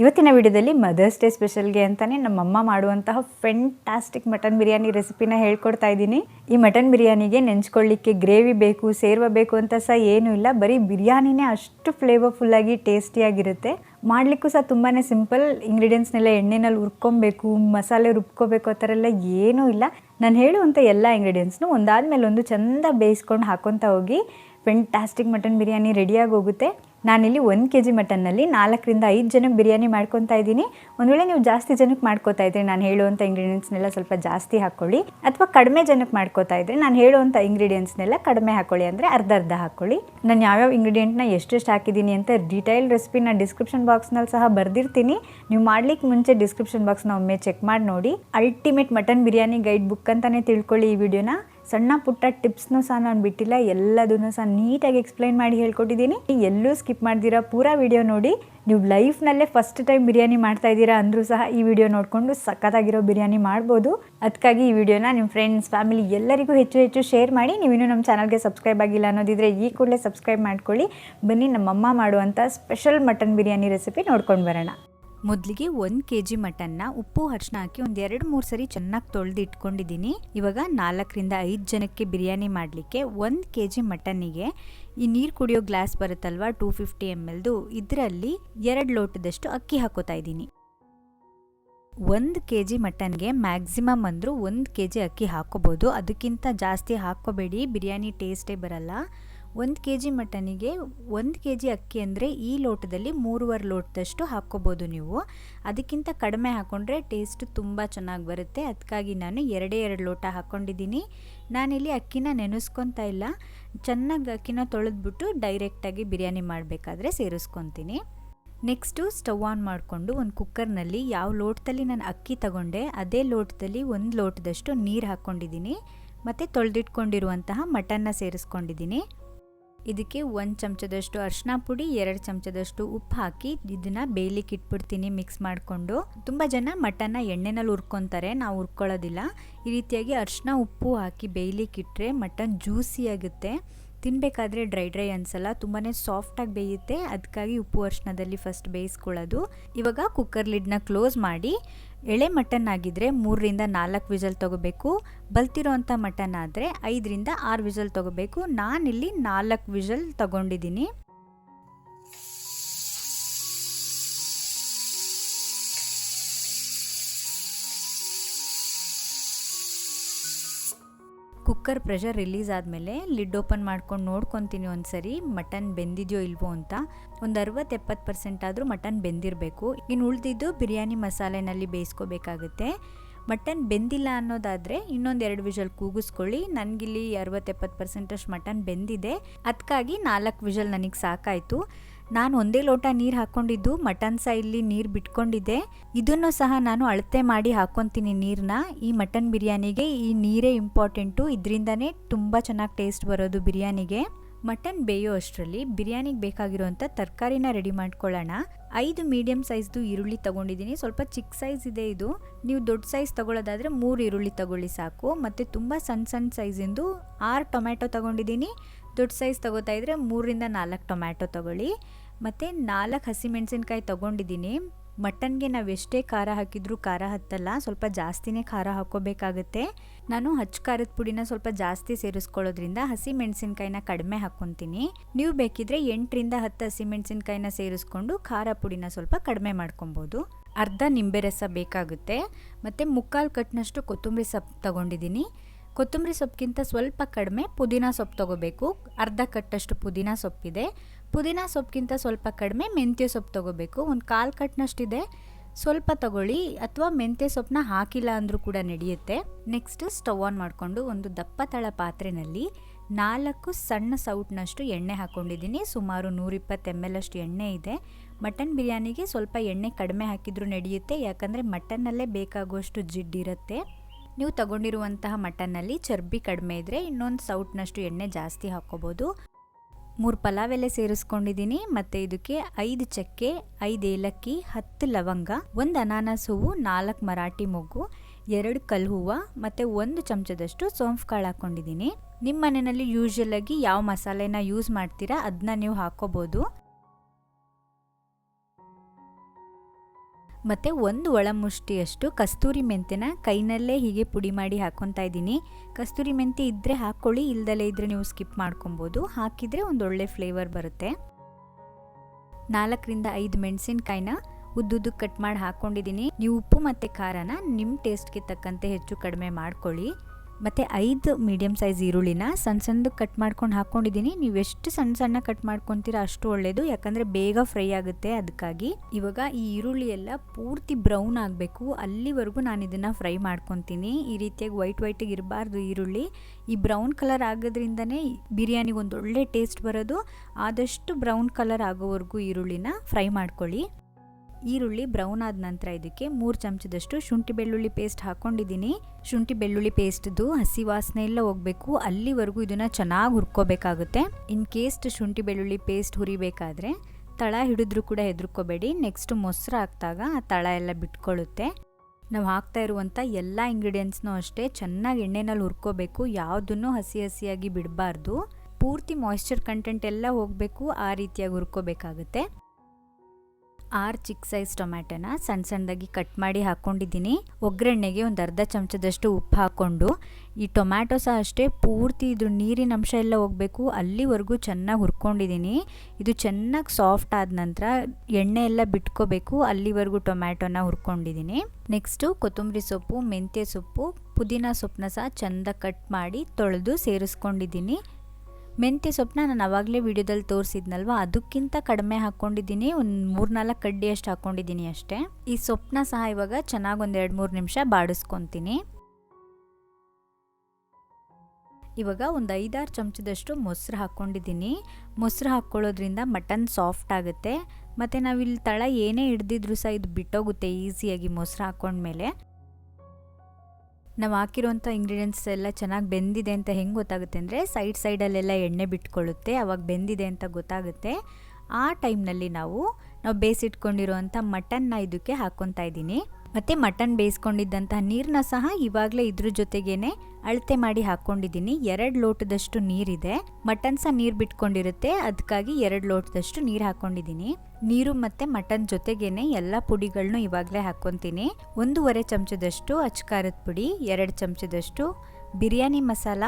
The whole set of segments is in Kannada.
ಇವತ್ತಿನ ವಿಡಿಯೋದಲ್ಲಿ ಮದರ್ಸ್ ಡೇ ಸ್ಪೆಷಲ್ಗೆ ಅಂತಲೇ ನಮ್ಮಮ್ಮ ಮಾಡುವಂತಹ ಫೆಂಟಾಸ್ಟಿಕ್ ಮಟನ್ ಬಿರಿಯಾನಿ ರೆಸಿಪಿನ ಹೇಳ್ಕೊಡ್ತಾ ಇದ್ದೀನಿ. ಈ ಮಟನ್ ಬಿರಿಯಾನಿಗೆ ನೆಂಚ್ಕೊಳ್ಳಿಕ್ಕೆ ಗ್ರೇವಿ ಬೇಕು, ಸೇರ್ವ ಬೇಕು ಅಂತ ಸಹ ಏನೂ ಇಲ್ಲ. ಬರೀ ಬಿರಿಯಾನಿನೇ ಅಷ್ಟು ಫ್ಲೇವರ್ಫುಲ್ಲಾಗಿ ಟೇಸ್ಟಿಯಾಗಿರುತ್ತೆ ಮಾಡಲಿಕ್ಕೂ ಸಹ ತುಂಬಾ ಸಿಂಪಲ್ ಇಂಗ್ರೀಡಿಯೆಂಟ್ಸ್ನೆಲ್ಲ ಎಣ್ಣೆನಲ್ಲಿ ಹುರ್ಕೊಬೇಕು, ಮಸಾಲೆ ರುಬ್ಕೋಬೇಕು ಆ ಥರ ಎಲ್ಲ ಏನೂ ಇಲ್ಲ. ನಾನು ಹೇಳುವಂಥ ಎಲ್ಲ ಇಂಗ್ರೀಡಿಯೆಂಟ್ಸ್ನು ಒಂದಾದ್ಮೇಲೆ ಒಂದು ಚಂದ ಬೇಯಿಸ್ಕೊಂಡು ಹಾಕೊತ ಹೋಗಿ ಫೆಂಟಾಸ್ಟಿಕ್ ಮಟನ್ ಬಿರಿಯಾನಿ ರೆಡಿಯಾಗಿ ಹೋಗುತ್ತೆ. ನಾನಿಲ್ಲಿ ಒಂದು ಕೆ ಜಿ ಮಟನ್ನಲ್ಲಿ ನಾಲ್ಕರಿಂದ ಐದು ಜನಕ್ಕೆ ಬಿರಿಯಾನಿ ಮಾಡ್ಕೊತಾ ಇದ್ದೀನಿ. ಒಂದು ವೇಳೆ ನೀವು ಜಾಸ್ತಿ ಜನಕ್ಕೆ ಮಾಡ್ಕೋತಾ ಇದ್ರೆ ನಾನು ಹೇಳುವಂಥ ಇಂಗ್ರೀಡಿಯೆಂಟ್ಸ್ನೆಲ್ಲ ಸ್ವಲ್ಪ ಜಾಸ್ತಿ ಹಾಕ್ಕೊಳ್ಳಿ ಅಥವಾ ಕಡಿಮೆ ಜನಕ್ಕೆ ಮಾಡ್ಕೋತಾ ಇದ್ರೆ ನಾನು ಹೇಳುವಂಥ ಇಂಗ್ರೀಡಿಯೆಂಟ್ಸ್ನೆಲ್ಲ ಕಡಿಮೆ ಹಾಕ್ಕೊಳ್ಳಿ ಅಂದರೆ ಅರ್ಧ ಅರ್ಧ ಹಾಕ್ಕೊಳ್ಳಿ ನಾನು ಯಾವ್ಯಾವ ಇಂಗ್ರೀಡಿಯೆಂಟ್ನ ಎಷ್ಟೆಷ್ಟು ಹಾಕಿದ್ದೀನಿ ಅಂತ ಡೀಟೈಲ್ ರೆಸಿಪಿನ ಡಿಸ್ಕ್ರಿಪ್ಷನ್ ಬಾಕ್ಸ್ನಲ್ಲಿ ಸಹ ಬರ್ದಿರ್ತೀನಿ. ನೀವು ಮಾಡ್ಲಿಕ್ಕೆ ಮುಂಚೆ ಡಿಸ್ಕ್ರಿಪ್ಷನ್ ಬಾಕ್ಸ್ನ ಒಮ್ಮೆ ಚೆಕ್ ಮಾಡಿ ನೋಡಿ. Ultimate mutton biryani guide book ಅಂತಲೇ ತಿಳ್ಕೊಳ್ಳಿ ಈ ವಿಡಿಯೋನ ಸಣ್ಣ ಪುಟ್ಟ ಟಿಪ್ಸ್ನು ಸಹ ನಾನು ಬಿಟ್ಟಿಲ್ಲ, ಎಲ್ಲದನ್ನು ಸಹ ನೀಟಾಗಿ ಎಕ್ಸ್ಪ್ಲೈನ್ ಮಾಡಿ ಹೇಳ್ಕೊಟ್ಟಿದ್ದೀನಿ. ಎಲ್ಲೂ ಸ್ಕಿಪ್ ಮಾಡ್ದಿರಾ ಪೂರಾ ವಿಡಿಯೋ ನೋಡಿ. ನೀವು ಲೈಫ್ನಲ್ಲೇ ಫಸ್ಟ್ ಟೈಮ್ ಬಿರಿಯಾನಿ ಮಾಡ್ತಾ ಇದ್ದೀರಾ ಅಂದರೂ ಸಹ ಈ ವಿಡಿಯೋ ನೋಡಿಕೊಂಡು ಸಖತ್ತಾಗಿರೋ ಬಿರಿಯಾನಿ ಮಾಡ್ಬೋದು. ಅದಕ್ಕಾಗಿ ಈ ವಿಡಿಯೋನ ನಿಮ್ಮ ಫ್ರೆಂಡ್ಸ್ ಫ್ಯಾಮಿಲಿ ಎಲ್ಲರಿಗೂ ಹೆಚ್ಚು ಹೆಚ್ಚು ಶೇರ್ ಮಾಡಿ. ನೀವಿನ್ನೂ ನಮ್ಮ ಚಾನಲ್ಗೆ ಸಬ್ಸ್ಕ್ರೈಬ್ ಆಗಿಲ್ಲ ಅನ್ನೋದಿದ್ರೆ ಈ ಕೂಡಲೇ ಸಬ್ಸ್ಕ್ರೈಬ್ ಮಾಡ್ಕೊಳ್ಳಿ. ಬನ್ನಿ ನಮ್ಮಮ್ಮ ಮಾಡುವಂಥ ಸ್ಪೆಷಲ್ ಮಟನ್ ಬಿರಿಯಾನಿ ರೆಸಿಪಿ ನೋಡ್ಕೊಂಡು ಬರೋಣ. ಮೊದಲಿಗೆ ಒಂದು ಕೆ ಜಿ ಮಟನ್ನ ಉಪ್ಪು ಅರಿಶಿನ ಹಾಕಿ ಒಂದು ಎರಡು, ಮೂರು ಸರಿ ಚೆನ್ನಾಗಿ ತೊಳೆದು ಇಟ್ಕೊಂಡಿದ್ದೀನಿ. ಇವಾಗ ನಾಲ್ಕರಿಂದ ಐದು ಜನಕ್ಕೆ ಬಿರಿಯಾನಿ ಮಾಡಲಿಕ್ಕೆ ಒಂದು ಕೆ ಜಿ ಮಟನ್ನಿಗೆ ಈ ನೀರು ಕುಡಿಯೋ ಗ್ಲಾಸ್ ಬರುತ್ತಲ್ವ, ಟೂ ಫಿಫ್ಟಿ ಎಂ ಎಲ್ದು, ಇದರಲ್ಲಿ ಎರಡು ಲೋಟದಷ್ಟು ಅಕ್ಕಿ ಹಾಕೋತಾ ಇದ್ದೀನಿ. ಒಂದು ಕೆ ಜಿ ಮಟನ್ಗೆ ಮ್ಯಾಕ್ಸಿಮಮ್ ಅಂದರೂ ಒಂದು ಕೆ ಜಿ ಅಕ್ಕಿ ಹಾಕೋಬೋದು. ಅದಕ್ಕಿಂತ ಜಾಸ್ತಿ ಹಾಕ್ಕೋಬೇಡಿ, ಬಿರಿಯಾನಿ ಟೇಸ್ಟೇ ಬರಲ್ಲ. ಒಂದು ಕೆ ಜಿ ಮಟನಿಗೆ ಒಂದು ಕೆ ಜಿ ಅಕ್ಕಿ ಅಂದರೆ ಈ ಲೋಟದಲ್ಲಿ ಮೂರುವರೆ ಲೋಟದಷ್ಟು ಹಾಕ್ಕೋಬೋದು ನೀವು. ಅದಕ್ಕಿಂತ ಕಡಿಮೆ ಹಾಕ್ಕೊಂಡ್ರೆ ಟೇಸ್ಟ್ ತುಂಬ ಚೆನ್ನಾಗಿ ಬರುತ್ತೆ. ಅದಕ್ಕಾಗಿ ನಾನು ಎರಡೇ ಎರಡು ಲೋಟ ಹಾಕ್ಕೊಂಡಿದ್ದೀನಿ ನಾನಿಲ್ಲಿ ಅಕ್ಕಿನ ನೆನೆಸ್ಕೊತಾ ಇಲ್ಲ. ಚೆನ್ನಾಗಿ ಅಕ್ಕಿನ ತೊಳೆದ್ಬಿಟ್ಟು ಡೈರೆಕ್ಟಾಗಿ ಬಿರಿಯಾನಿ ಮಾಡಬೇಕಾದ್ರೆ ಸೇರಿಸ್ಕೊತೀನಿ. ನೆಕ್ಸ್ಟು ಸ್ಟವ್ ಆನ್ ಮಾಡಿಕೊಂಡು ಒಂದು ಕುಕ್ಕರ್ನಲ್ಲಿ ಯಾವ ಲೋಟದಲ್ಲಿ ನಾನು ಅಕ್ಕಿ ತಗೊಂಡೆ ಅದೇ ಲೋಟದಲ್ಲಿ ಒಂದು ಲೋಟದಷ್ಟು ನೀರು ಹಾಕ್ಕೊಂಡಿದ್ದೀನಿ ಮತ್ತು ತೊಳೆದಿಟ್ಕೊಂಡಿರುವಂತಹ ಮಟನ್ನ ಸೇರಿಸ್ಕೊಂಡಿದ್ದೀನಿ. ಇದಕ್ಕೆ ಒಂದು ಚಮಚದಷ್ಟು ಅರಿಶಿನ ಪುಡಿ, ಎರಡು ಚಮಚದಷ್ಟು ಉಪ್ಪು ಹಾಕಿ ಇದನ್ನು ಬೇಯ್ಲಿಕ್ಕೆ ಇಟ್ಬಿಡ್ತೀನಿ ಮಿಕ್ಸ್ ಮಾಡಿಕೊಂಡು. ತುಂಬ ಜನ ಮಟನ್ನ ಎಣ್ಣೆನಲ್ಲಿ ಹುರ್ಕೊತಾರೆ, ನಾವು ಹುರ್ಕೊಳ್ಳೋದಿಲ್ಲ. ಈ ರೀತಿಯಾಗಿ ಅರಿಶಿನ ಉಪ್ಪು ಹಾಕಿ ಬೇಯಲಿಕ್ಕೆ ಇಟ್ಟರೆ ಮಟನ್ ಜ್ಯೂಸಿ ಆಗುತ್ತೆ. ತಿನ್ನಬೇಕಾದ್ರೆ ಡ್ರೈ ಡ್ರೈ ಅನ್ಸಲ್ಲ ತುಂಬಾ ಸಾಫ್ಟಾಗಿ ಬೇಯುತ್ತೆ. ಅದಕ್ಕಾಗಿ ಉಪ್ಪು ಅರಿಶಿನದಲ್ಲಿ ಫಸ್ಟ್ ಬೇಯಿಸ್ಕೊಳ್ಳೋದು. ಇವಾಗ ಕುಕ್ಕರ್ ಲಿಡ್ನ ಕ್ಲೋಸ್ ಮಾಡಿ ಎಳೆ ಮಟನ್ ಆಗಿದ್ದರೆ ಮೂರರಿಂದ ನಾಲ್ಕು ವಿಜಲ್ ತೊಗೋಬೇಕು. ಬಲ್ತಿರೋ ಅಂಥ ಮಟನ್ ಆದರೆ ಐದರಿಂದ ಆರು ವಿಜಲ್ ತೊಗೋಬೇಕು. ನಾನಿಲ್ಲಿ ನಾಲ್ಕು ವಿಜಲ್ ತೊಗೊಂಡಿದ್ದೀನಿ. ಕುಕ್ಕರ್ ಪ್ರೆಷರ್ ರಿಲೀಸ್ ಆದಮೇಲೆ ಲಿಡ್ ಓಪನ್ ಮಾಡ್ಕೊಂಡು ನೋಡ್ಕೊತೀನಿ ಒಂದು ಸರಿ ಮಟನ್ ಬೆಂದಿದೆಯೋ ಇಲ್ವೋ ಅಂತ. ಒಂದು ಅರವತ್ತು ಎಪ್ಪತ್ತು ಪರ್ಸೆಂಟ್ ಆದರೂ ಮಟನ್ ಬೆಂದಿರಬೇಕು. ಇನ್ನು ಉಳಿದಿದ್ದು ಬಿರಿಯಾನಿ ಮಸಾಲೆನಲ್ಲಿ ಬೇಯಿಸ್ಕೋಬೇಕಾಗುತ್ತೆ. ಮಟನ್ ಬೆಂದಿಲ್ಲ ಅನ್ನೋದಾದರೆ ಇನ್ನೊಂದು ಎರಡು ವಿಷಲ್ ಕೂಗಿಸ್ಕೊಳ್ಳಿ. ನನಗಿಲ್ಲಿ ಅರವತ್ತೆಪ್ಪತ್ತು ಪರ್ಸೆಂಟಷ್ಟು ಮಟನ್ ಬೆಂದಿದೆ. ಅದಕ್ಕಾಗಿ ನಾಲ್ಕು ವಿಷಲ್ ನನಗೆ ಸಾಕಾಯಿತು. ನಾನು ಒಂದೇ ಲೋಟ ನೀರು ಹಾಕ್ಕೊಂಡಿದ್ದು ಮಟನ್ ಇಲ್ಲಿ ನೀರು ಬಿಟ್ಕೊಂಡಿದ್ದೆ. ಇದನ್ನು ಸಹ ನಾನು ಅಳತೆ ಮಾಡಿ ಹಾಕ್ಕೊತೀನಿ ನೀರನ್ನ ಈ ಮಟನ್ ಬಿರಿಯಾನಿಗೆ ಈ ನೀರೇ ಇಂಪಾರ್ಟೆಂಟು ಇದರಿಂದನೇ ತುಂಬ ಚೆನ್ನಾಗಿ ಟೇಸ್ಟ್ ಬರೋದು ಬಿರಿಯಾನಿಗೆ. ಮಟನ್ ಬೇಯೋ ಅಷ್ಟರಲ್ಲಿ ಬಿರಿಯಾನಿಗೆ ಬೇಕಾಗಿರುವಂಥ ತರಕಾರಿನ ರೆಡಿ ಮಾಡ್ಕೊಳ್ಳೋಣ. ಐದು ಮೀಡಿಯಮ್ ಸೈಜ್ದು ಈರುಳ್ಳಿ ತೊಗೊಂಡಿದ್ದೀನಿ. ಸ್ವಲ್ಪ ಚಿಕ್ಕ ಸೈಜ್ ಇದೆ ಇದು. ನೀವು ದೊಡ್ಡ ಸೈಜ್ ತೊಗೊಳ್ಳೋದಾದರೆ ಮೂರು ಈರುಳ್ಳಿ ತೊಗೊಳ್ಳಿ ಸಾಕು. ಮತ್ತು ತುಂಬ ಸಣ್ಣ ಸಣ್ಣ ಸೈಜಿಂದು ಆರು ಟೊಮ್ಯಾಟೊ ತೊಗೊಂಡಿದ್ದೀನಿ. ದೊಡ್ಡ ಸೈಜ್ ತೊಗೋತಾ ಇದ್ದರೆ ಮೂರರಿಂದ ನಾಲ್ಕು ಟೊಮ್ಯಾಟೊ ತೊಗೊಳ್ಳಿ. ಮತ್ತು ನಾಲ್ಕು ಹಸಿಮೆಣಸಿನ್ಕಾಯಿ ತೊಗೊಂಡಿದ್ದೀನಿ. ಮಟನ್ಗೆ ನಾವು ಎಷ್ಟೇ ಖಾರ ಹಾಕಿದರೂ ಖಾರ ಹತ್ತಲ್ಲ, ಸ್ವಲ್ಪ ಜಾಸ್ತಿನೇ ಖಾರ ಹಾಕ್ಕೋಬೇಕಾಗುತ್ತೆ ನಾನು ಹಚ್ಚ ಖಾರದ ಪುಡಿನ ಸ್ವಲ್ಪ ಜಾಸ್ತಿ ಸೇರಿಸ್ಕೊಳ್ಳೋದ್ರಿಂದ ಹಸಿ ಮೆಣಸಿನ್ಕಾಯಿನ ಕಡಿಮೆ ಹಾಕ್ಕೊತೀನಿ ನೀವು ಬೇಕಿದ್ರೆ ಎಂಟರಿಂದ ಹತ್ತು ಹಸಿ ಮೆಣಸಿನ್ಕಾಯಿನ ಸೇರಿಸ್ಕೊಂಡು ಖಾರ ಪುಡಿನ ಸ್ವಲ್ಪ ಕಡಿಮೆ ಮಾಡ್ಕೊಬೋದು. ಅರ್ಧ ನಿಂಬೆ ರಸ ಬೇಕಾಗುತ್ತೆ. ಮತ್ತು ಮುಕ್ಕಾಲು ಕಟ್ನಷ್ಟು ಕೊತ್ತಂಬರಿ ಸೊಪ್ಪು ತೊಗೊಂಡಿದ್ದೀನಿ. ಕೊತ್ತಂಬರಿ ಸೊಪ್ಪಿಗಿಂತ ಸ್ವಲ್ಪ ಕಡಿಮೆ ಪುದೀನ ಸೊಪ್ಪು ತೊಗೋಬೇಕು. ಅರ್ಧ ಕಟ್ಟಷ್ಟು ಪುದೀನ ಸೊಪ್ಪಿದೆ. ಪುದೀನ ಸೊಪ್ಪಿಗಿಂತ ಸ್ವಲ್ಪ ಕಡಿಮೆ, ಮೆಂತ್ಯ ಸೊಪ್ಪು ತೊಗೋಬೇಕು. ಒಂದು ಕಾಲು ಕಟ್ನಷ್ಟಿದೆ. ಸ್ವಲ್ಪ ತಗೊಳ್ಳಿ. ಅಥವಾ ಮೆಂತ್ಯ ಸೊಪ್ಪನ್ನ ಹಾಕಿಲ್ಲ ಅಂದರೂ ಕೂಡ ನಡೆಯುತ್ತೆ. ನೆಕ್ಸ್ಟ್ ಸ್ಟವ್ ಆನ್ ಮಾಡಿಕೊಂಡು ಒಂದು ದಪ್ಪ ತಳ ಪಾತ್ರೆಯಲ್ಲಿ ನಾಲ್ಕು ಸಣ್ಣ ಸೌಟ್ನಷ್ಟು ಎಣ್ಣೆ ಹಾಕ್ಕೊಂಡಿದ್ದೀನಿ ಸುಮಾರು ನೂರಿಪ್ಪತ್ತು ಎಂ ಎಲ್ ಅಷ್ಟು ಎಣ್ಣೆ ಇದೆ. ಮಟನ್ ಬಿರಿಯಾನಿಗೆ ಸ್ವಲ್ಪ ಎಣ್ಣೆ ಕಡಿಮೆ ಹಾಕಿದರೂ ನಡೆಯುತ್ತೆ. ಯಾಕಂದರೆ ಮಟನ್ನಲ್ಲೇ ಬೇಕಾಗುವಷ್ಟು ಜಿಡ್ಡಿರುತ್ತೆ ನೀವು ತಗೊಂಡಿರುವಂತಹ ಮಟನ್ನಲ್ಲಿ ಚರ್ಬಿ ಕಡಿಮೆ ಇದ್ದರೆ ಇನ್ನೊಂದು ಸೌಟ್ನಷ್ಟು ಎಣ್ಣೆ ಜಾಸ್ತಿ ಹಾಕ್ಕೋಬೋದು. ಮೂರು ಪಲಾವ್ ಎಲೆ ಸೇರಿಸ್ಕೊಂಡಿದ್ದೀನಿ, ಮತ್ತು ಇದಕ್ಕೆ ಐದು ಚಕ್ಕೆ, ಐದು ಏಲಕ್ಕಿ, ಹತ್ತು ಲವಂಗ, ಒಂದು ಅನಾನಸ್ ಹೂವು, ನಾಲ್ಕು ಮರಾಠಿ ಮೊಗ್ಗು, ಎರಡು ಕಲ್ ಹೂವು, ಮತ್ತು ಒಂದು ಚಮಚದಷ್ಟು ಸೋಂಫು ಕಾಳು ಹಾಕ್ಕೊಂಡಿದ್ದೀನಿ. ನಿಮ್ಮ ಮನೆಯಲ್ಲಿ ಯೂಶಲ್ ಆಗಿ ಯಾವ ಮಸಾಲೆನ ಯೂಸ್ ಮಾಡ್ತೀರಾ ಅದನ್ನ ನೀವು ಹಾಕ್ಕೋಬೋದು. ಮತ್ತು ಒಂದು ಒಳ ಮುಷ್ಟಿಯಷ್ಟು ಕಸ್ತೂರಿ ಮೆಂತ್ಯನ ಕೈನಲ್ಲೇ ಹೀಗೆ ಪುಡಿ ಮಾಡಿ ಹಾಕ್ಕೊತಾ ಇದ್ದೀನಿ. ಕಸ್ತೂರಿ ಮೆಂತ್ಯ ಇದ್ದರೆ ಹಾಕ್ಕೊಳ್ಳಿ, ಇಲ್ದಲೇ ಇದ್ದರೆ ನೀವು ಸ್ಕಿಪ್ ಮಾಡ್ಕೊಬೋದು. ಹಾಕಿದರೆ ಒಂದು ಒಳ್ಳೆ ಫ್ಲೇವರ್ ಬರುತ್ತೆ. ನಾಲ್ಕರಿಂದ ಐದು ಮೆಣಸಿನ್ಕಾಯಿನ ಉದ್ದುದ್ದು ಕಟ್ ಮಾಡಿ ಹಾಕ್ಕೊಂಡಿದ್ದೀನಿ ನೀವು ಉಪ್ಪು ಮತ್ತು ಖಾರನ ನಿಮ್ಮ ಟೇಸ್ಟ್ಗೆ ತಕ್ಕಂತೆ ಹೆಚ್ಚು ಕಡಿಮೆ ಮಾಡ್ಕೊಳ್ಳಿ. ಮತ್ತು ಐದು ಮೀಡಿಯಮ್ ಸೈಜ್ ಈರುಳ್ಳಿನ ಸಣ್ಣ ಸಣ್ಣದು ಕಟ್ ಮಾಡ್ಕೊಂಡು ಹಾಕ್ಕೊಂಡಿದ್ದೀನಿ ನೀವು ಎಷ್ಟು ಸಣ್ಣ ಸಣ್ಣ ಕಟ್ ಮಾಡ್ಕೊತೀರ ಅಷ್ಟು ಒಳ್ಳೆಯದು ಯಾಕಂದರೆ ಬೇಗ ಫ್ರೈ ಆಗುತ್ತೆ ಅದಕ್ಕಾಗಿ. ಇವಾಗ ಈ ಈರುಳ್ಳಿ ಎಲ್ಲ ಪೂರ್ತಿ ಬ್ರೌನ್ ಆಗಬೇಕು. ಅಲ್ಲಿವರೆಗೂ ನಾನು ಇದನ್ನು ಫ್ರೈ ಮಾಡ್ಕೊತೀನಿ. ಈ ರೀತಿಯಾಗಿ ವೈಟ್ ವೈಟಿಗೆ ಇರಬಾರ್ದು ಈರುಳ್ಳಿ. ಈ ಬ್ರೌನ್ ಕಲರ್ ಆಗೋದ್ರಿಂದನೇ ಬಿರಿಯಾನಿಗೆ ಒಂದು ಒಳ್ಳೆ ಟೇಸ್ಟ್ ಬರೋದು. ಆದಷ್ಟು ಬ್ರೌನ್ ಕಲರ್ ಆಗೋವರೆಗೂ ಈರುಳ್ಳಿನ ಫ್ರೈ ಮಾಡ್ಕೊಳ್ಳಿ. ಈರುಳ್ಳಿ ಬ್ರೌನ್ ಆದ ನಂತರ ಇದಕ್ಕೆ ಮೂರು ಚಮಚದಷ್ಟು ಶುಂಠಿ ಬೆಳ್ಳುಳ್ಳಿ ಪೇಸ್ಟ್ ಹಾಕ್ಕೊಂಡಿದ್ದೀನಿ ಶುಂಠಿ ಬೆಳ್ಳುಳ್ಳಿ ಪೇಸ್ಟ್ದು ಹಸಿ ವಾಸನೆ ಎಲ್ಲ ಹೋಗಬೇಕು. ಅಲ್ಲಿವರೆಗೂ ಇದನ್ನು ಚೆನ್ನಾಗಿ ಹುರ್ಕೋಬೇಕಾಗುತ್ತೆ. ಇನ್ ಕೇಸ್ ಶುಂಠಿ ಬೆಳ್ಳುಳ್ಳಿ ಪೇಸ್ಟ್ ಹುರಿಬೇಕಾದ್ರೆ ತಳ ಹಿಡಿದ್ರೂ ಕೂಡ ಹೆದರ್ಕೋಬೇಡಿ. ನೆಕ್ಸ್ಟ್ ಮೊಸರು ಹಾಕಿದಾಗ ಆ ತಳ ಎಲ್ಲ ಬಿಟ್ಕೊಳ್ಳುತ್ತೆ ನಾವು ಹಾಕ್ತಾ ಇರುವಂಥ ಎಲ್ಲ ಇಂಗ್ರೀಡಿಯೆಂಟ್ಸ್ನೂ ಅಷ್ಟೇ ಚೆನ್ನಾಗಿ ಎಣ್ಣೆನಲ್ಲಿ ಹುರ್ಕೋಬೇಕು. ಯಾವುದನ್ನು ಹಸಿ ಹಸಿಯಾಗಿ ಬಿಡಬಾರ್ದು. ಪೂರ್ತಿ ಮಾಯ್ಶ್ಚರ್ ಕಂಟೆಂಟ್ ಎಲ್ಲ ಹೋಗಬೇಕು. ಆ ರೀತಿಯಾಗಿ ಹುರ್ಕೋಬೇಕಾಗುತ್ತೆ. ಆರು ಚಿಕ್ಕ ಸೈಜ್ ಟೊಮ್ಯಾಟೊನ ಸಣ್ಣ ಸಣ್ಣದಾಗಿ ಕಟ್ ಮಾಡಿ ಹಾಕ್ಕೊಂಡಿದ್ದೀನಿ ಒಗ್ಗರಣೆಗೆ ಒಂದು ಅರ್ಧ ಚಮಚದಷ್ಟು ಉಪ್ಪು ಹಾಕ್ಕೊಂಡು, ಈ ಟೊಮ್ಯಾಟೊ ಸಹ ಅಷ್ಟೇ ಪೂರ್ತಿ ಇದು ನೀರಿನ ಅಂಶ ಎಲ್ಲ ಹೋಗಬೇಕು. ಅಲ್ಲಿವರೆಗೂ ಚೆನ್ನಾಗಿ ಹುರ್ಕೊಂಡಿದ್ದೀನಿ. ಇದು ಚೆನ್ನಾಗಿ ಸಾಫ್ಟ್ ಆದ ನಂತರ ಎಣ್ಣೆ ಎಲ್ಲ ಬಿಟ್ಕೋಬೇಕು. ಅಲ್ಲಿವರೆಗೂ ಟೊಮ್ಯಾಟೊನ ಹುರ್ಕೊಂಡಿದ್ದೀನಿ. ನೆಕ್ಸ್ಟು ಕೊತ್ತಂಬರಿ ಸೊಪ್ಪು, ಮೆಂತ್ಯ ಸೊಪ್ಪು, ಪುದೀನ ಸೊಪ್ಪನ್ನ ಸಹ ಚೆಂದ ಕಟ್ ಮಾಡಿ ತೊಳೆದು ಸೇರಿಸ್ಕೊಂಡಿದ್ದೀನಿ. ಮೆಂತ್ಯ ಸೊಪ್ಪನ್ನ ನಾನು ಆವಾಗಲೇ ವಿಡಿಯೋದಲ್ಲಿ ತೋರಿಸಿದ್ನಲ್ವ? ಅದಕ್ಕಿಂತ ಕಡಿಮೆ ಹಾಕ್ಕೊಂಡಿದ್ದೀನಿ. ಒಂದು ಮೂರ್ನಾಲ್ಕು ಕಡ್ಡಿಯಷ್ಟು ಹಾಕ್ಕೊಂಡಿದ್ದೀನಿ ಅಷ್ಟೇ. ಈ ಸೊಪ್ಪನ್ನ ಸಹ ಇವಾಗ ಚೆನ್ನಾಗಿ ಒಂದು ಎರಡು ಮೂರು ನಿಮಿಷ ಬಾಡಿಸ್ಕೊತೀನಿ. ಇವಾಗ ಒಂದು ಐದಾರು ಚಮಚದಷ್ಟು ಮೊಸರು ಹಾಕ್ಕೊಂಡಿದ್ದೀನಿ. ಮೊಸರು ಹಾಕ್ಕೊಳ್ಳೋದ್ರಿಂದ ಮಟನ್ ಸಾಫ್ಟ್ ಆಗುತ್ತೆ. ಮತ್ತು ನಾವಿಲ್ಲಿ ತಳ ಏನೇ ಹಿಡ್ದಿದ್ರು ಸಹ ಇದು ಬಿಟ್ಟೋಗುತ್ತೆ ಈಸಿಯಾಗಿ ಮೊಸರು ಹಾಕ್ಕೊಂಡ್ಮೇಲೆ. ನಾವು ಹಾಕಿರೋಂಥ ಇಂಗ್ರೀಡಿಯೆಂಟ್ಸ್ ಎಲ್ಲ ಚೆನ್ನಾಗಿ ಬೆಂದಿದೆ ಅಂತ ಹೆಂಗೆ ಗೊತ್ತಾಗುತ್ತೆ ಅಂದರೆ ಸೈಡ್ ಸೈಡಲ್ಲೆಲ್ಲ ಎಣ್ಣೆ ಬಿಟ್ಕೊಳ್ಳುತ್ತೆ, ಅವಾಗ ಬೆಂದಿದೆ ಅಂತ ಗೊತ್ತಾಗುತ್ತೆ. ಆ ಟೈಮ್ನಲ್ಲಿ ನಾವು ನಾವು ಬೇಯಿಸಿಟ್ಕೊಂಡಿರೋವಂಥ ಮಟನ್ನ ಇದಕ್ಕೆ ಹಾಕ್ಕೊತಾ ಇದ್ದೀನಿ. ಮತ್ತು ಮಟನ್ ಬೇಯಿಸ್ಕೊಂಡಿದ್ದಂತಹ ನೀರನ್ನ ಸಹ ಇವಾಗಲೇ ಇದ್ರ ಜೊತೆಗೇನೆ ಅಳತೆ ಮಾಡಿ ಹಾಕ್ಕೊಂಡಿದ್ದೀನಿ ಎರಡು ಲೋಟದಷ್ಟು ನೀರಿದೆ. ಮಟನ್ ಸಹ ನೀರು ಬಿಟ್ಕೊಂಡಿರುತ್ತೆ. ಅದಕ್ಕಾಗಿ ಎರಡು ಲೋಟದಷ್ಟು ನೀರು ಹಾಕ್ಕೊಂಡಿದ್ದೀನಿ ನೀರು ಮತ್ತು ಮಟನ್ ಜೊತೆಗೇನೆ ಎಲ್ಲ ಪುಡಿಗಳನ್ನೂ ಇವಾಗಲೇ ಹಾಕ್ಕೊತೀನಿ ಒಂದೂವರೆ ಚಮಚದಷ್ಟು ಅಚ್ಕಾರದ ಪುಡಿ, ಎರಡು ಚಮಚದಷ್ಟು ಬಿರಿಯಾನಿ ಮಸಾಲ.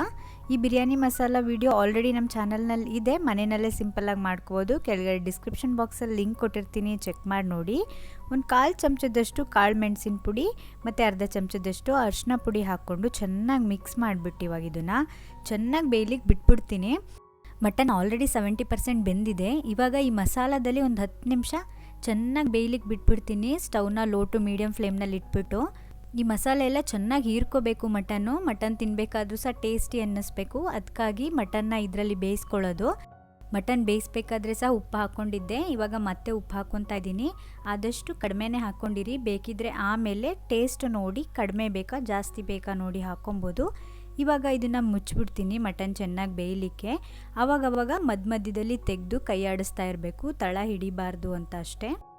ಈ ಬಿರಿಯಾನಿ ಮಸಾಲ ವಿಡಿಯೋ ಆಲ್ರೆಡಿ ನಮ್ಮ ಚಾನಲ್ನಲ್ಲಿ ಇದೆ. ಮನೆಯಲ್ಲೇ ಸಿಂಪಲ್ಲಾಗಿ ಮಾಡ್ಕೋಬೋದು. ಕೆಳಗಡೆ ಡಿಸ್ಕ್ರಿಪ್ಷನ್ ಬಾಕ್ಸಲ್ಲಿ ಲಿಂಕ್ ಕೊಟ್ಟಿರ್ತೀನಿ. ಚೆಕ್ ಮಾಡಿ ನೋಡಿ. ಒಂದು ಕಾಲು ಚಮಚದಷ್ಟು ಕಾಳು ಮೆಣಸಿನ ಪುಡಿ ಮತ್ತು ಅರ್ಧ ಚಮಚದಷ್ಟು ಅರಿಶಿನ ಪುಡಿ ಹಾಕ್ಕೊಂಡು ಚೆನ್ನಾಗಿ ಮಿಕ್ಸ್ ಮಾಡಿಬಿಟ್ಟು ಇವಾಗ ಇದನ್ನು ಚೆನ್ನಾಗಿ ಬೇಯ್ಲಿಕ್ಕೆ ಬಿಟ್ಬಿಡ್ತೀನಿ. ಮಟನ್ ಆಲ್ರೆಡಿ ಸೆವೆಂಟಿ ಪರ್ಸೆಂಟ್ ಬೆಂದಿದೆ. ಇವಾಗ ಈ ಮಸಾಲದಲ್ಲಿ ಒಂದು ಹತ್ತು ನಿಮಿಷ ಚೆನ್ನಾಗಿ ಬೇಯ್ಲಿಕ್ಕೆ ಬಿಟ್ಬಿಡ್ತೀನಿ. ಸ್ಟವ್ನ ಲೋ ಟು ಮೀಡಿಯಮ್ ಫ್ಲೇಮ್ನಲ್ಲಿ ಇಟ್ಬಿಟ್ಟು ಈ ಮಸಾಲೆ ಎಲ್ಲ ಚೆನ್ನಾಗಿ ಹೀರ್ಕೋಬೇಕು ಮಟನ್ನು. ಮಟನ್ ತಿನ್ನಬೇಕಾದ್ರೂ ಸಹ ಟೇಸ್ಟಿ ಅನ್ನಿಸ್ಬೇಕು. ಅದಕ್ಕಾಗಿ ಮಟನ್ನ ಇದರಲ್ಲಿ ಬೇಯಿಸ್ಕೊಳ್ಳೋದು. ಮಟನ್ ಬೇಯಿಸ್ಬೇಕಾದ್ರೆ ಸಹ ಉಪ್ಪು ಹಾಕ್ಕೊಂಡಿದ್ದೆ. ಇವಾಗ ಮತ್ತೆ ಉಪ್ಪು ಹಾಕ್ಕೊತಾ ಇದ್ದೀನಿ. ಆದಷ್ಟು ಕಡಿಮೆನೇ ಹಾಕ್ಕೊಂಡಿರಿ. ಬೇಕಿದ್ರೆ ಆಮೇಲೆ ಟೇಸ್ಟ್ ನೋಡಿ, ಕಡಿಮೆ ಬೇಕಾ, ಜಾಸ್ತಿ ಬೇಕಾ ನೋಡಿ ಹಾಕ್ಕೊಬೋದು. ಇವಾಗ ಇದನ್ನು ಮುಚ್ಚಿಬಿಡ್ತೀನಿ ಮಟನ್ ಚೆನ್ನಾಗಿ ಬೇಯಲಿಕ್ಕೆ. ಆವಾಗವಾಗ ಮಧ್ಯ ಮಧ್ಯದಲ್ಲಿ ತೆಗೆದು ಕೈ ಆಡಿಸ್ತಾ ಇರಬೇಕು. ತಳ ಹಿಡಿಬಾರ್ದು ಅಂತ ಅಷ್ಟೇ.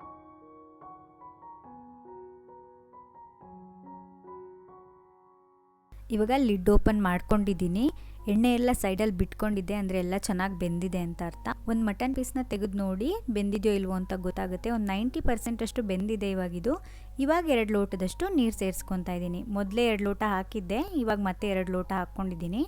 ಇವಾಗ ಲಿಡ್ ಓಪನ್ ಮಾಡ್ಕೊಂಡಿದ್ದೀನಿ. ಎಣ್ಣೆ ಎಲ್ಲ ಸೈಡಲ್ಲಿ ಬಿಟ್ಕೊಂಡಿದ್ದೆ, ಅಂದರೆ ಎಲ್ಲ ಚೆನ್ನಾಗಿ ಬೆಂದಿದೆ ಅಂತ ಅರ್ಥ. ಒಂದು ಮಟನ್ ಪೀಸ್ನ ತೆಗೆದು ನೋಡಿ, ಬೆಂದಿದೆಯೋ ಇಲ್ವೋ ಅಂತ ಗೊತ್ತಾಗುತ್ತೆ. ಒಂದು ನೈಂಟಿ ಪರ್ಸೆಂಟಷ್ಟು ಬೆಂದಿದೆ ಇವಾಗಿದು. ಇವಾಗ ಎರಡು ಲೋಟದಷ್ಟು ನೀರು ಸೇರಿಸ್ಕೊತಾ ಇದ್ದೀನಿ. ಮೊದಲೇ ಎರಡು ಲೋಟ ಹಾಕಿದ್ದೆ, ಇವಾಗ ಮತ್ತೆ ಎರಡು ಲೋಟ ಹಾಕ್ಕೊಂಡಿದ್ದೀನಿ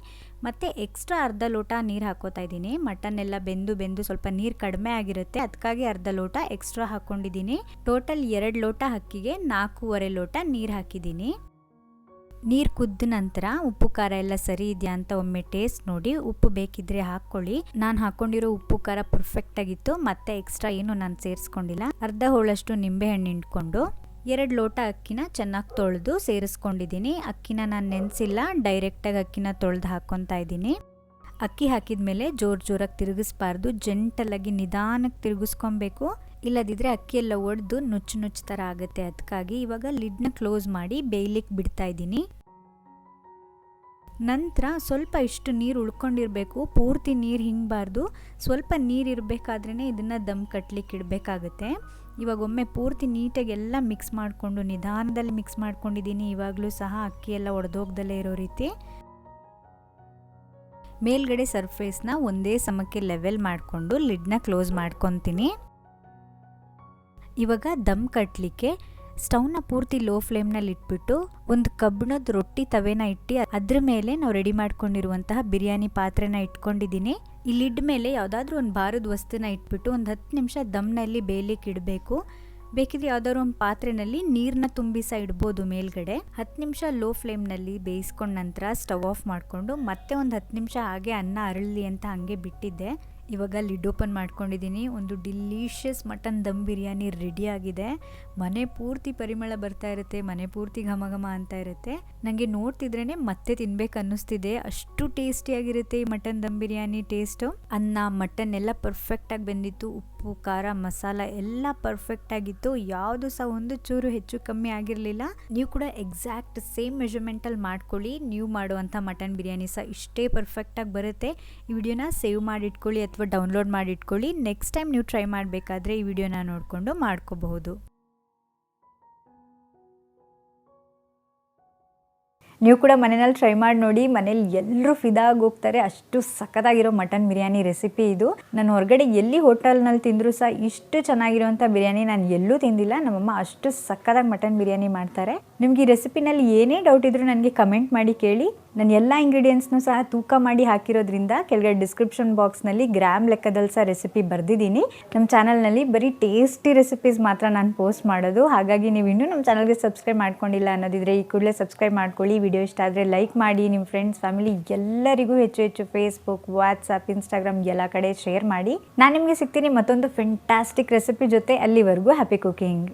ಮತ್ತು ಎಕ್ಸ್ಟ್ರಾ ಅರ್ಧ ಲೋಟ ನೀರು ಹಾಕೋತಾ ಇದ್ದೀನಿ. ಮಟನ್ ಎಲ್ಲ ಬೆಂದು ಬೆಂದು ಸ್ವಲ್ಪ ನೀರು ಕಡಿಮೆ ಆಗಿರುತ್ತೆ. ಅದಕ್ಕಾಗಿ ಅರ್ಧ ಲೋಟ ಎಕ್ಸ್ಟ್ರಾ ಹಾಕ್ಕೊಂಡಿದ್ದೀನಿ ಟೋಟಲ್ ಎರಡು ಲೋಟ ಅಕ್ಕಿಗೆ ನಾಲ್ಕೂವರೆ ಲೋಟ ನೀರು ಹಾಕಿದ್ದೀನಿ. ನೀರು ಕುದ್ದ ನಂತರ ಉಪ್ಪು ಖಾರ ಎಲ್ಲ ಸರಿ ಇದೆಯಾ ಅಂತ ಒಮ್ಮೆ ಟೇಸ್ಟ್ ನೋಡಿ ಉಪ್ಪು ಬೇಕಿದ್ರೆ ಹಾಕ್ಕೊಳ್ಳಿ. ನಾನು ಹಾಕೊಂಡಿರೋ ಉಪ್ಪು ಖಾರ ಪರ್ಫೆಕ್ಟ್ ಆಗಿತ್ತು. ಮತ್ತೆ ಎಕ್ಸ್ಟ್ರಾ ಏನು ನಾನು ಸೇರಿಸ್ಕೊಂಡಿಲ್ಲ. ಅರ್ಧ ಹೋಳಷ್ಟು ನಿಂಬೆಹಣ್ಣು ಹಿಂಡ್ಕೊಂಡು ಎರಡು ಲೋಟ ಅಕ್ಕಿನ ಚೆನ್ನಾಗಿ ತೊಳೆದು ಸೇರಿಸ್ಕೊಂಡಿದ್ದೀನಿ. ಅಕ್ಕಿನ ನಾನು ನೆನೆಸಿಲ್ಲ ಡೈರೆಕ್ಟಾಗಿ ಅಕ್ಕಿನ ತೊಳೆದು ಹಾಕ್ಕೊತಾ ಇದ್ದೀನಿ. ಅಕ್ಕಿ ಹಾಕಿದ ಮೇಲೆ ಜೋರು ಜೋರಾಗಿ ತಿರುಗಿಸ್ಬಾರ್ದು ಜೆಂಟಲಾಗಿ ನಿಧಾನಕ್ಕೆ ತಿರುಗಿಸ್ಕೊಬೇಕು. ಇಲ್ಲದಿದ್ದರೆ ಅಕ್ಕಿ ಎಲ್ಲ ಒಡೆದು ನುಚ್ಚು ನುಚ್ಚು ಥರ ಆಗುತ್ತೆ. ಅದಕ್ಕಾಗಿ ಇವಾಗ ಲಿಡ್ನ ಕ್ಲೋಸ್ ಮಾಡಿ ಬೇಯ್ಲಿಕ್ಕೆ ಬಿಡ್ತಾ ಇದ್ದೀನಿ. ನಂತರ ಸ್ವಲ್ಪ ಇಷ್ಟು ನೀರು ಉಳ್ಕೊಂಡಿರಬೇಕು. ಪೂರ್ತಿ ನೀರು ಹಿಂಗಬಾರ್ದು. ಸ್ವಲ್ಪ ನೀರು ಇರಬೇಕಾದ್ರೇ ಇದನ್ನು ದಮ್ ಕಟ್ಲಿಕ್ಕೆ ಇಡಬೇಕಾಗತ್ತೆ. ಇವಾಗ ಒಮ್ಮೆ ಪೂರ್ತಿ ನೀಟಾಗಿ ಎಲ್ಲ ಮಿಕ್ಸ್ ಮಾಡಿಕೊಂಡು, ನಿಧಾನದಲ್ಲಿ ಮಿಕ್ಸ್ ಮಾಡ್ಕೊಂಡಿದ್ದೀನಿ. ಇವಾಗಲೂ ಸಹ ಅಕ್ಕಿ ಎಲ್ಲ ಒಡೆದೋಗ್ದಲ್ಲೇ ಇರೋ ರೀತಿ. ಮೇಲ್ಗಡೆ ಸರ್ಫೇಸ್ನ ಒಂದೇ ಸಮಕ್ಕೆ ಲೆವೆಲ್ ಮಾಡಿಕೊಂಡು ಲಿಡ್ನ ಕ್ಲೋಸ್ ಮಾಡ್ಕೊತೀನಿ. ಇವಾಗ ದಮ್ ಕಟ್ಟಲಿಕ್ಕೆ ಸ್ಟೌವ್ನ ಪೂರ್ತಿ ಲೋ ಫ್ಲೇಮ್ನಲ್ಲಿ ಇಟ್ಬಿಟ್ಟು ಒಂದು ಕಬ್ಬಿಣದ ರೊಟ್ಟಿ ತವೆನ ಇಟ್ಟು ಅದ್ರ ಮೇಲೆ ನಾವು ರೆಡಿ ಮಾಡ್ಕೊಂಡಿರುವಂತಹ ಬಿರಿಯಾನಿ ಪಾತ್ರೆನ ಇಟ್ಕೊಂಡಿದ್ದೀನಿ ಈ ಲಿಡ್ ಮೇಲೆ ಯಾವುದಾದ್ರೂ ಒಂದು ಭಾರದ ವಸ್ತುನ ಇಟ್ಬಿಟ್ಟು ಒಂದು ಹತ್ತು ನಿಮಿಷ ದಮ್ನಲ್ಲಿ ಬೇಯಲಿಕ್ಕೆ ಇಡಬೇಕು. ಬೇಕಿದ್ರೆ ಯಾವ್ದಾದ್ರು ಒಂದು ಪಾತ್ರೆನಲ್ಲಿ ನೀರನ್ನ ತುಂಬಿಸ ಇಡ್ಬೋದು ಮೇಲ್ಗಡೆ. ಹತ್ತು ನಿಮಿಷ ಲೋ ಫ್ಲೇಮ್ನಲ್ಲಿ ಬೇಯಿಸ್ಕೊಂಡ ನಂತರ ಸ್ಟವ್ ಆಫ್ ಮಾಡಿಕೊಂಡು ಮತ್ತೆ ಒಂದು ಹತ್ತು ನಿಮಿಷ ಹಾಗೆ ಅನ್ನ ಅರಳಲಿ ಅಂತ ಹಂಗೆ ಬಿಟ್ಟಿದ್ದೆ. ಇವಾಗ ಲಿಡ್ ಓಪನ್ ಮಾಡ್ಕೊಂಡಿದ್ದೀನಿ. ಒಂದು delicious mutton dum biryani ready ಆಗಿದೆ. ಮನೆ ಪೂರ್ತಿ ಪರಿಮಳ ಬರ್ತಾ ಇರುತ್ತೆ, ಮನೆ ಪೂರ್ತಿ ಘಮ ಘಮ ಅಂತ ಇರುತ್ತೆ. ನನಗೆ ನೋಡ್ತಿದ್ರೇ ಮತ್ತೆ ತಿನ್ಬೇಕು ಅನ್ನಿಸ್ತಿದೆ. ಅಷ್ಟು ಟೇಸ್ಟಿಯಾಗಿರುತ್ತೆ ಈ ಮಟನ್ ದಮ್ ಬಿರಿಯಾನಿ ಟೇಸ್ಟು ಅನ್ನ ಮಟನ್ ಎಲ್ಲ ಪರ್ಫೆಕ್ಟಾಗಿ ಬೆಂದಿತ್ತು. ಖಾರ, ಮಸಾಲ ಎಲ್ಲ ಪರ್ಫೆಕ್ಟ್ ಆಗಿತ್ತು. ಯಾವುದು ಸಹ ಒಂದು ಚೂರು ಹೆಚ್ಚು ಕಮ್ಮಿ ಆಗಿರಲಿಲ್ಲ. ನೀವು ಕೂಡ ಎಕ್ಸಾಕ್ಟ್ ಸೇಮ್ ಮೆಜರ್ಮೆಂಟಲ್ಲಿ ಮಾಡ್ಕೊಳ್ಳಿ. ನೀವು ಮಾಡುವಂಥ ಮಟನ್ ಬಿರಿಯಾನಿ ಸಹ ಇಷ್ಟೇ ಪರ್ಫೆಕ್ಟಾಗಿ ಬರುತ್ತೆ. ಈ ವಿಡಿಯೋನ ಸೇವ್ ಮಾಡಿಟ್ಕೊಳ್ಳಿ ಅಥವಾ ಡೌನ್ಲೋಡ್ ಮಾಡಿಟ್ಕೊಳ್ಳಿ. ನೆಕ್ಸ್ಟ್ ಟೈಮ್ ನೀವು ಟ್ರೈ ಮಾಡಬೇಕಾದ್ರೆ ಈ ವಿಡಿಯೋನ ನೋಡಿಕೊಂಡು ಮಾಡ್ಕೋಬಹುದು. ನೀವು ಕೂಡ ಮನೆಯಲ್ಲಿ ಟ್ರೈ ಮಾಡಿ ನೋಡಿ, ಮನೇಲಿ ಎಲ್ಲರೂ ಫಿದಾಗಿ ಹೋಗ್ತಾರೆ. ಅಷ್ಟು ಸಖತ್ತಾಗಿರೋ ಮಟನ್ ಬಿರಿಯಾನಿ ರೆಸಿಪಿ ಇದು. ನಾನು ಹೊರಗಡೆ ಎಲ್ಲಿ ಹೋಟೆಲ್ನಲ್ಲಿ ತಿಂದರೂ ಸಹ ಇಷ್ಟು ಚೆನ್ನಾಗಿರೋಂಥ ಬಿರಿಯಾನಿ ನಾನು ಎಲ್ಲೂ ತಿಂದಿಲ್ಲ. ನಮ್ಮಮ್ಮ ಅಷ್ಟು ಸಖತ್ತಾಗಿ ಮಟನ್ ಬಿರಿಯಾನಿ ಮಾಡ್ತಾರೆ. ನಿಮ್ಗೆ ಈ ರೆಸಿಪಿನಲ್ಲಿ ಏನೇ ಡೌಟ್ ಇದ್ದರೂ ನನಗೆ ಕಮೆಂಟ್ ಮಾಡಿ ಕೇಳಿ. ನಾನು ಎಲ್ಲ ಇಂಗ್ರೀಡಿಯೆಂಟ್ಸ್ನೂ ಸಹ ತೂಕ ಮಾಡಿ ಹಾಕಿರೋದ್ರಿಂದ ಕೆಳಗಡೆ ಡಿಸ್ಕ್ರಿಪ್ಷನ್ ಬಾಕ್ಸ್ನಲ್ಲಿ ಗ್ರಾಮ್ ಲೆಕ್ಕದಲ್ಲಿ ಸಹ ರೆಸಿಪಿ ಬರೆದಿದ್ದೀನಿ. ನಮ್ಮ ಚಾನಲ್ನಲ್ಲಿ ಬರೀ ಟೇಸ್ಟಿ ರೆಸಿಪೀಸ್ ಮಾತ್ರ ನಾನು ಪೋಸ್ಟ್ ಮಾಡೋದು. ಹಾಗಾಗಿ ನೀವು ಇನ್ನೂ ನಮ್ಮ ಚಾನಲ್ಗೆ ಸಬ್ಸ್ಕ್ರೈಬ್ ಮಾಡ್ಕೊಂಡಿಲ್ಲ ಅನ್ನೋದಿದ್ರೆ ಈ ಕೂಡಲೇ ಸಬ್ಸ್ಕ್ರೈಬ್ ಮಾಡ್ಕೊಳ್ಳಿ. ವಿಡಿಯೋ ಇಷ್ಟ ಆದರೆ ಲೈಕ್ ಮಾಡಿ. ನಿಮ್ಮ ಫ್ರೆಂಡ್ಸ್ ಫ್ಯಾಮಿಲಿ ಎಲ್ಲರಿಗೂ ಹೆಚ್ಚು ಹೆಚ್ಚು ಫೇಸ್ಬುಕ್ ವಾಟ್ಸಪ್ ಇನ್ಸ್ಟಾಗ್ರಾಮ್ ಎಲ್ಲ ಕಡೆ ಶೇರ್ ಮಾಡಿ. ನಾನು ನಿಮಗೆ ಸಿಗ್ತೀನಿ ಮತ್ತೊಂದು ಫೆಂಟಾಸ್ಟಿಕ್ ರೆಸಿಪಿ ಜೊತೆ ಅಲ್ಲಿವರೆಗೂ ಹ್ಯಾಪಿ ಕುಕಿಂಗ್